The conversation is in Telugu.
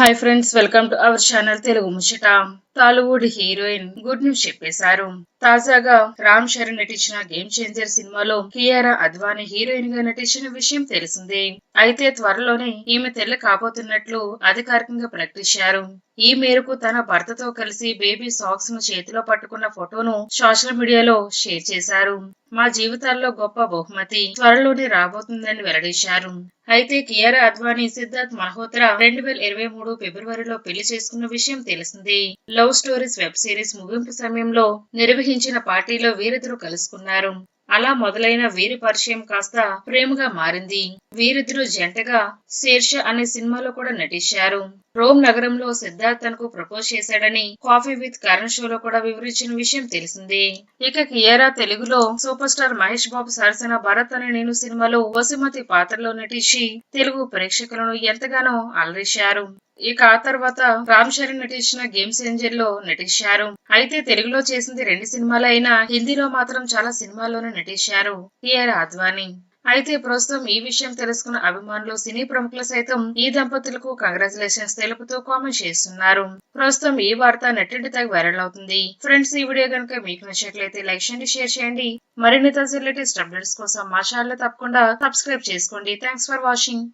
Hi friends welcome to our channel Telugu Muchata Tollywood heroine good news చెప్పేశారు. తాజాగా రామ్ చరణ్ నటించిన గేమ్ చేంజర్ సినిమాలో కియారా అద్వానీ హీరోయిన్గా నటించిన విషయం తెలిసిందే. అయితే త్వరలోనే ఈమె తెల్ల కాబోతున్నట్లు అధికారికంగా ప్రకటించారు. ఈ మేరకు తన భర్తతో కలిసి బేబీ సాక్స్ను చేతిలో పట్టుకున్న ఫోటోను సోషల్ మీడియాలో షేర్ చేశారు. మా జీవితాల్లో గొప్ప బహుమతి త్వరలోనే రాబోతుందని వెల్లడించారు అయితే కియారా అద్వానీ సిద్ధార్థ్ మల్హోత్రా రెండు వేల ఇరవై మూడు ఫిబ్రవరిలో పెళ్ళి చేసుకున్న విషయం తెలిసిందే. లవ్ స్టోరీస్ వెబ్ సిరీస్ ముగింపు సమయంలో నిర్వహించిన పార్టీలో వీరిద్దరూ కలుసుకున్నారు. అలా మొదలైన వీరి పరిచయం కాస్త ప్రేమగా మారింది. వీరిద్దరూ జంటగా శీర్ష అనే సినిమాలో కూడా నటించారు. రోమ్ నగరంలో సిద్ధార్థ్ తనకు ప్రపోజ్ చేశాడని కాఫీ విత్ కరణ్ షోలో కూడా వివరించిన విషయం తెలిసిందే. ఇక కియారా తెలుగులో సూపర్ స్టార్ మహేష్ బాబు సరసన భరత్ అనే నేను సినిమాలో వసుమతి పాత్రలో నటించి తెలుగు ప్రేక్షకులను ఎంతగానో అలరించారు. ఇక ఆ తర్వాత రామ్ చరణ్ నటించిన గేమ్ చేంజర్లో నటించారు. అయితే తెలుగులో చేసింది రెండు సినిమాలు అయినా హిందీలో మాత్రం చాలా సినిమాల్లోనే నటించారు టిఆర్ అద్వానీ. అయితే ప్రస్తుతం ఈ విషయం తెలుసుకున్న అభిమానులు సినీ ప్రముఖులు సైతం ఈ దంపతులకు కంగ్రాచులేషన్స్ తెలుపుతూ కామెంట్ చేస్తున్నారు. ప్రస్తుతం ఈ వార్త నెట్టింటి తగ్గ వైరల్ అవుతుంది. ఫ్రెండ్స్ ఈ వీడియో కనుక మీకు నచ్చినట్లయితే లైక్ చేయండి షేర్ చేయండి. మరిన్ని తాజా లేటెస్ట్ అప్డేట్స్ కోసం మా ఛానల్ తప్పకుండా సబ్స్క్రైబ్ చేసుకోండి. Thanks for watching